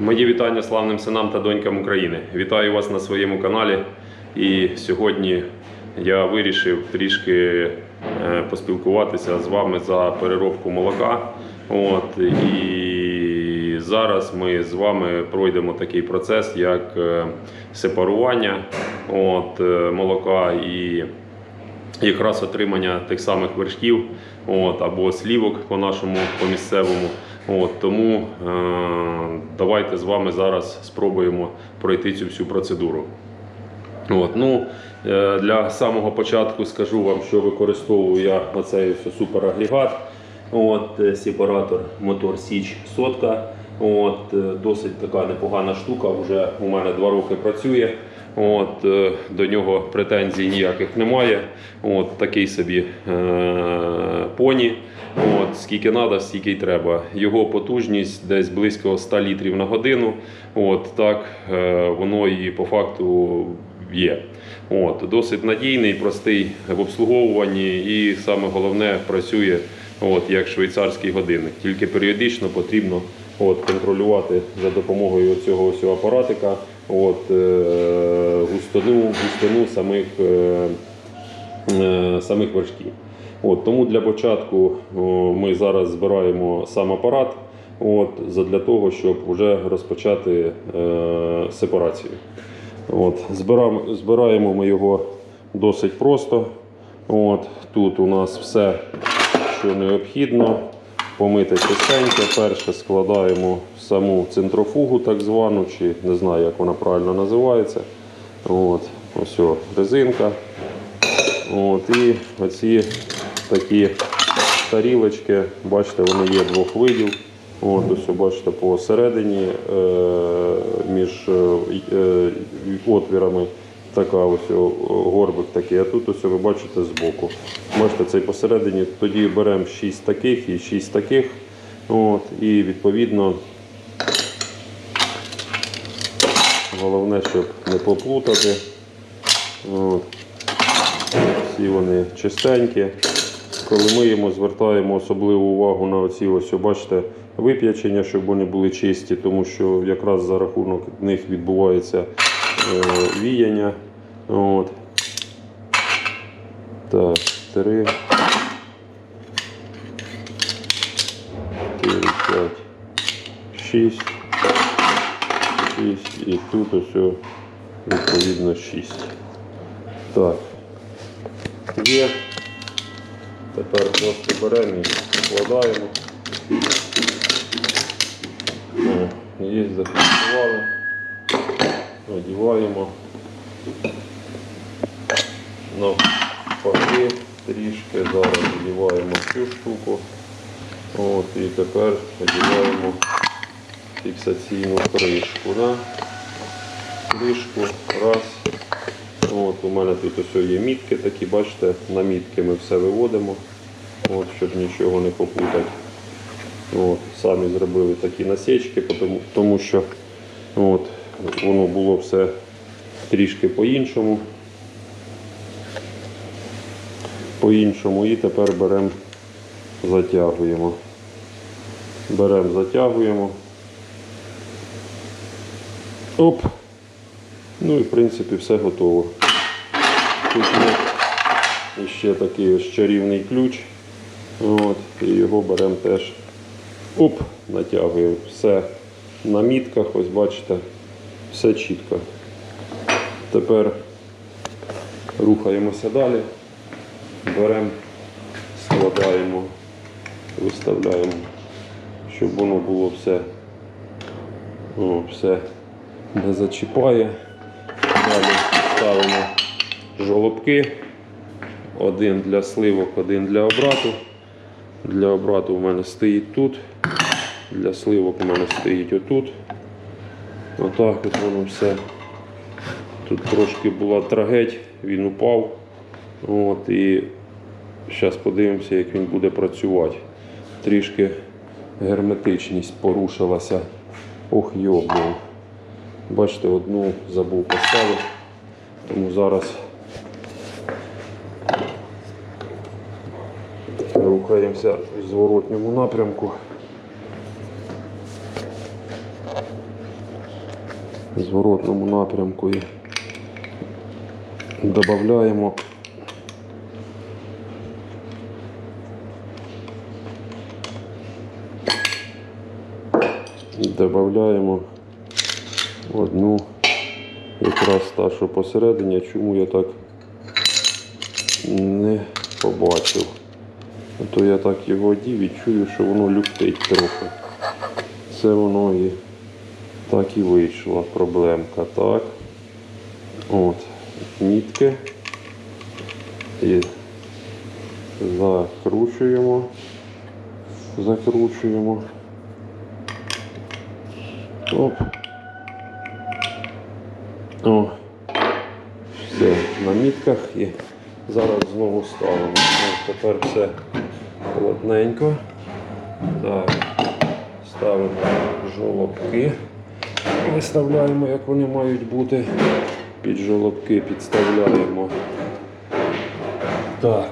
Мої вітання славним синам та донькам України. Вітаю вас на своєму каналі. І сьогодні я вирішив трішки е, поспілкуватися з вами за переробку молока. От, і зараз ми з вами пройдемо такий процес, як е, сепарування от, е, молока і якраз отримання тих самих вершків от, або слівок по нашому по місцевому. От, тому е, давайте з вами зараз спробуємо пройти цю всю процедуру. От, ну, е, для самого початку скажу вам, що використовую я ось суперагрегат. От, е, сепаратор мотор Січ сотка. От, е, досить така непогана штука, вже у мене два роки працює. От, е, до нього претензій ніяких немає. От, такий собі е, поні. От, скільки треба, стільки й треба. Його потужність десь близько 100 літрів на годину. От, так е, воно і по факту є. От, досить надійний, простий в обслуговуванні і саме головне працює от, як швейцарський годинник. Тільки періодично потрібно от, контролювати за допомогою цього ось апаратика от, е, густину, густину самих, е, самих вершків. От, тому для початку ми зараз збираємо сам апарат от, для того, щоб вже розпочати е, сепарацію. От, збираємо, збираємо ми його досить просто. От, тут у нас все, що необхідно. Помити чистенько. Перше складаємо саму центрофугу, так звану, чи не знаю, як вона правильно називається. От, ось о, резинка. От, і оці такі тарілочки, бачите, вони є двох видів. От, ось бачите, посередині е, між е, е, отвірами така ось горбик такий, а тут ось ви бачите збоку. Бачите, цей посередині тоді беремо 6 таких і 6 таких. От, і відповідно головне, щоб не поплутати. От. Всі вони чистенькі. Коли миємо, звертаємо особливу увагу на оці ось, бачите, вип'ячення, щоб вони були чисті, тому що якраз за рахунок них відбувається е, віяння. От. Так, три. П'ять, шість. Шість. І тут ось відповідно шість. Так. Є. Тепер просто беремо і складаємо. Є, зафіксували. Одіваємо. Навпаки трішки зараз одіваємо цю штуку. От, і тепер одіваємо фіксаційну кришку. Да? Кришку. Раз. От, у мене тут ось є мітки такі, бачите, на мітки ми все виводимо, от, щоб нічого не попутати. От, самі зробили такі насічки, тому, тому що от, воно було все трішки по-іншому. По-іншому і тепер беремо, затягуємо. Беремо, затягуємо. Оп! Ну і в принципі все готово. Є ще такий ось чарівний ключ. От, і його беремо теж. Оп, натягуємо. Все на мітках, ось бачите, все чітко. Тепер рухаємося далі. Беремо, складаємо, виставляємо, щоб воно було все, о, все не зачіпає. Далі ставимо жолобки. Один для сливок, один для обрату. Для обрату у мене стоїть тут. Для сливок у мене стоїть отут. Отак от воно все. Тут трошки була трагедь, він упав. От, і зараз подивимося, як він буде працювати. Трішки герметичність порушилася. Ох, йобнув. Бачите, одну забув поставити, тому зараз рухаємося в зворотньому напрямку. зворотному напрямку і додаємо додаємо одну якраз та, що посередині, чому я так не побачив. То я так його одів і чую, що воно люптить трохи. Це воно і так і вийшла проблемка. Так. От. Нітки. І закручуємо. Закручуємо. Оп. О. Все, на мітках і зараз знову ставимо. Ось тепер все плотненько. Так. Ставимо жолобки. Виставляємо, як вони мають бути. Під жолобки підставляємо. Так,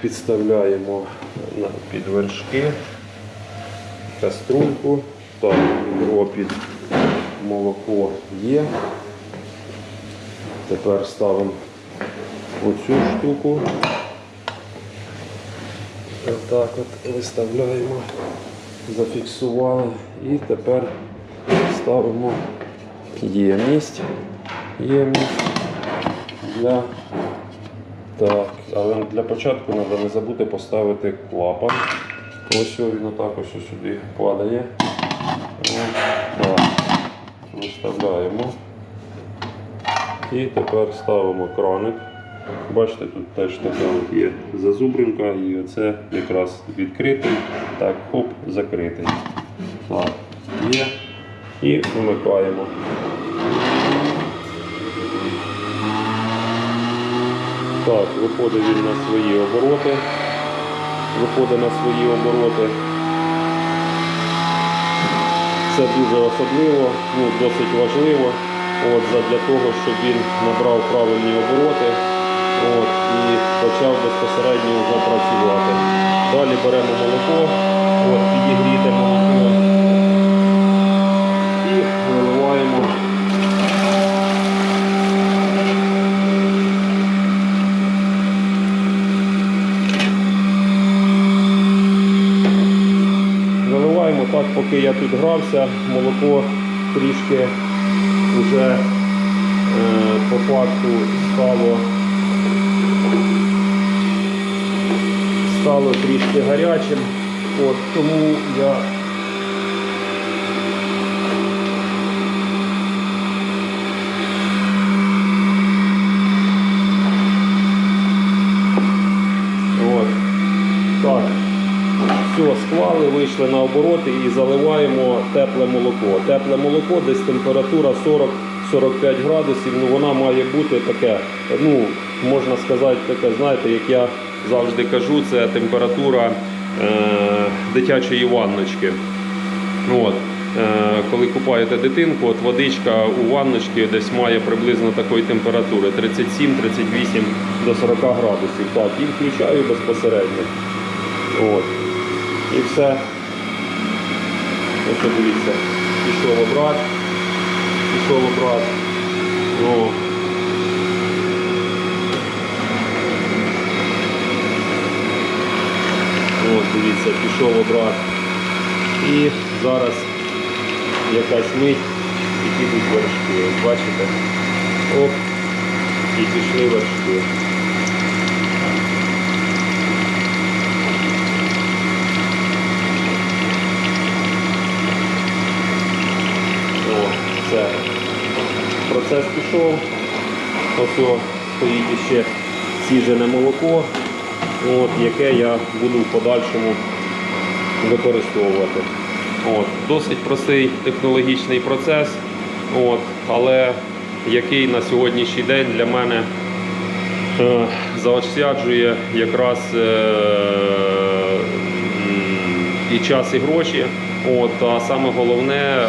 підставляємо під вершки, каструльку. Так, відро під молоко є. Тепер ставимо оцю штуку. Отак от виставляємо, зафіксували і тепер ставимо ємність. Ємність для так, але для початку треба не забути поставити клапан. Ось він отак ось сюди падає. Виставляємо. І тепер ставимо краник. Бачите, тут теж така от є зазубринка і оце якраз відкритий. Так, хоп, закритий. Так, є. І вмикаємо. Так, виходить він на свої обороти. Виходить на свої обороти. Це дуже особливо, ну, досить важливо. От, для того, щоб він набрав правильні обороти от, і почав безпосередньо вже працювати. Далі беремо молоко, от, підігріте молоко і виливаємо. Заливаємо так, поки я тут грався, молоко трішки вже е, по факту стало, стало трішки гарячим. От, тому я От. Так. Все, склали, вийшли на обороти і заливаємо тепле молоко. Тепле молоко, десь температура 40-45 градусів, ну вона має бути таке, ну, можна сказати, таке, знаєте, як я завжди кажу, це температура е, дитячої ванночки. От. Е, коли купаєте дитинку, от водичка у ванночці десь має приблизно такої температури 37-38 до 40 градусів. Так, і включаю безпосередньо. От. І все. Ось дивіться. Пішов обрат. Пішов обрат. Ну. От, дивіться, пішов обрат. І зараз якась мить і підуть вершки. Бачите? Оп. І пішли вершки. О, все. Процес пішов. Ось стоїть ще сіжене молоко, от, яке я буду в подальшому використовувати. От, досить простий технологічний процес, от, але який на сьогоднішній день для мене е, заощаджує якраз е, і час, і гроші. От, а саме головне е,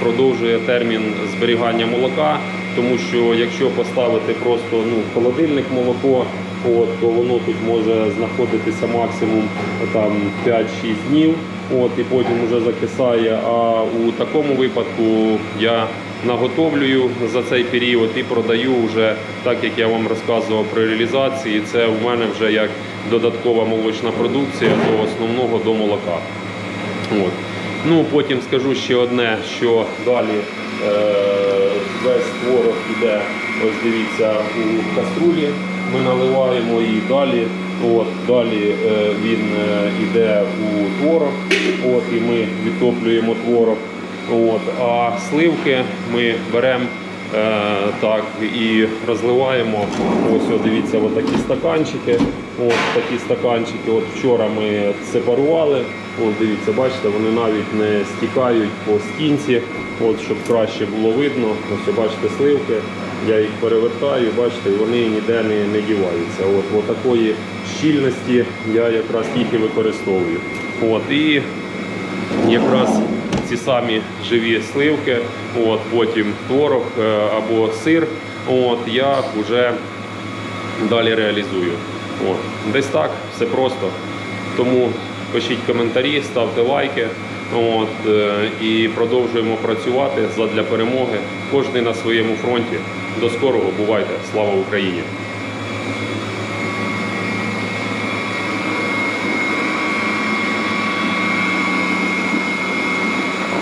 продовжує термін зберігання молока, тому що якщо поставити просто ну, в холодильник молоко, от, то воно тут може знаходитися максимум там 5-6 днів, от, і потім вже закисає. А у такому випадку я наготовлюю за цей період і продаю вже так, як я вам розказував при реалізації. Це у мене вже як додаткова молочна продукція до основного до молока. От. Ну, потім скажу ще одне, що далі е, весь творог іде, ось дивіться, у каструлі. Ми наливаємо і далі. От, далі е, він е, іде у творог, от, і ми відтоплюємо творог. От, а сливки ми беремо е, так і розливаємо. Ось, о, дивіться, от такі стаканчики. От такі стаканчики. От вчора ми сепарували. От дивіться, бачите, вони навіть не стікають по стінці, от щоб краще було видно. Ось бачите сливки. Я їх перевертаю, бачите, вони ніде не, не діваються. От, от такої щільності я якраз їх і використовую. От, і якраз ці самі живі сливки, от, потім творог е, або сир, от, я вже далі реалізую. От. Десь так, все просто. Тому пишіть коментарі, ставте лайки. От, е, і продовжуємо працювати задля перемоги. Кожний на своєму фронті. До скорого бувайте! Слава Україні!